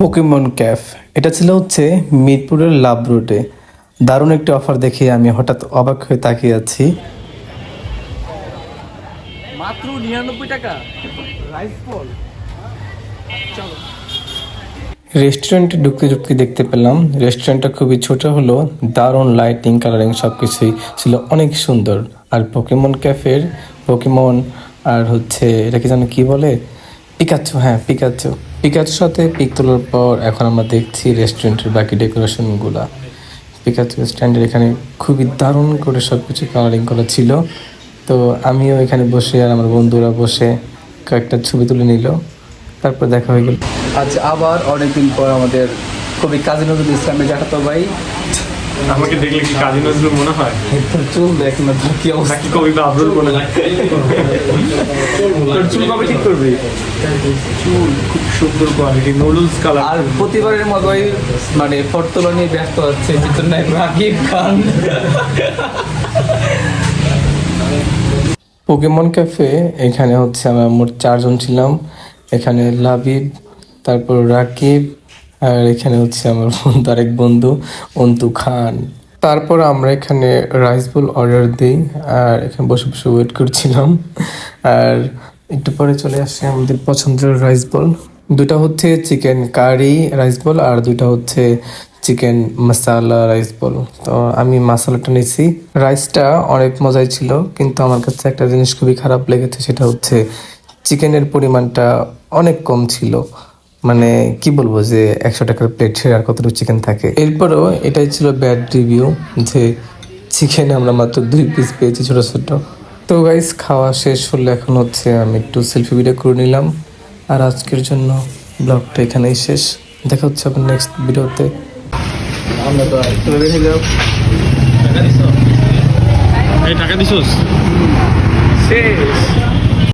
Pokemon cafe এটা ছিল হচ্ছে মিরপুরের লাভ রুটে। দারুণ একটি অফার দেখে আমি হঠাৎ অবাক হয়ে তাকিয়ে আছি। মাত্র নিরানব্বই টাকা। রাইস বল চলো। রেস্টুরেন্টে ঢুকতে ঢুকতে দেখতে পেলাম রেস্টুরেন্টটা খুবই ছোট হলো দারুণ লাইটিং কালারিং সব কিছুই ছিল অনেক সুন্দর। আর পোকেমন ক্যাফের পোকেমন আর হচ্ছে এটাকে যেন কি বলে? পিকাচু হ্যাঁ পিকাচু পিকাচুর সাথে পিক তোলার পর এখন আমরা দেখছি রেস্টুরেন্টের বাকি ডেকোরেশনগুলা পিকাচু স্ট্যান্ডের এখানে খুবই দারুণ করে সব কিছু কালারিং করা ছিল। তো আমিও এখানে বসে আর আমার বন্ধুরা বসে কয়েকটা ছবি তুলে নিল। তারপর দেখা হয়ে গেল। আজ আবার অনেকদিন পর আমাদের কবি কাজী নজরুল ইসলামের জ্যাঠাতো ভাই। আমাকে দেখলে কি কাজী নজরুল মনে হয়? তোর চুল দেখ না তোর কি অবস্থা? নাকি কবি আব্দুল মনে হয়? তোর চুল কবে ঠিক করবি? চুল খুব সুন্দর কোয়ালিটি নুডলস কালার আর প্রতিবারের মতোই মানে ফটোলা নিয়ে ব্যস্ত হচ্ছে চিত্রনায়ক রাকিব খান। পোকেমন ক্যাফে এখানে হচ্ছে আমরা মোট চারজন ছিলাম। এখানে লাবিব তারপর রাকিব আর এখানে হচ্ছে আমার বন্ধু, আরেক বন্ধু, অন্তু খান। তারপর আমরা এখানে রাইস বোল অর্ডার দিই, আর এখানে বসে বসে ওয়েট করছিলাম। আর একটু পরে চলে আসছে আমাদের পছন্দের রাইস বল। দুটা হচ্ছে চিকেন কারি রাইস বল, আর দুটা হচ্ছে চিকেন মশালা রাইস বল। তো আমি মশালাটা নিয়েছি রাইসটা অনেক মজাই ছিল, কিন্তু আমার কাছে একটা জিনিস খুবই খারাপ লেগেছে, সেটা হচ্ছে চিকেনের পরিমাণটা অনেক কম ছিল। মানে কি বলব যে একশো টাকার প্লেট ছেড়ে আর কতটুকু চিকেন থাকে? এরপরেও এটাই ছিল ব্যাড রিভিউ যে চিকেন আমরা মাত্র দুই পিস পেয়েছি ছোটো ছোটো। তো গাইস খাওয়া শেষ হলে এখন হচ্ছে আমি একটু সেলফি ভিডিও করে নিলাম। আর আজকের জন্য ব্লগটা এখানেই শেষ। দেখা হচ্ছে আপনার নেক্সট ভিডিওতে আমরা তো টাকা দিছোস? শেষ।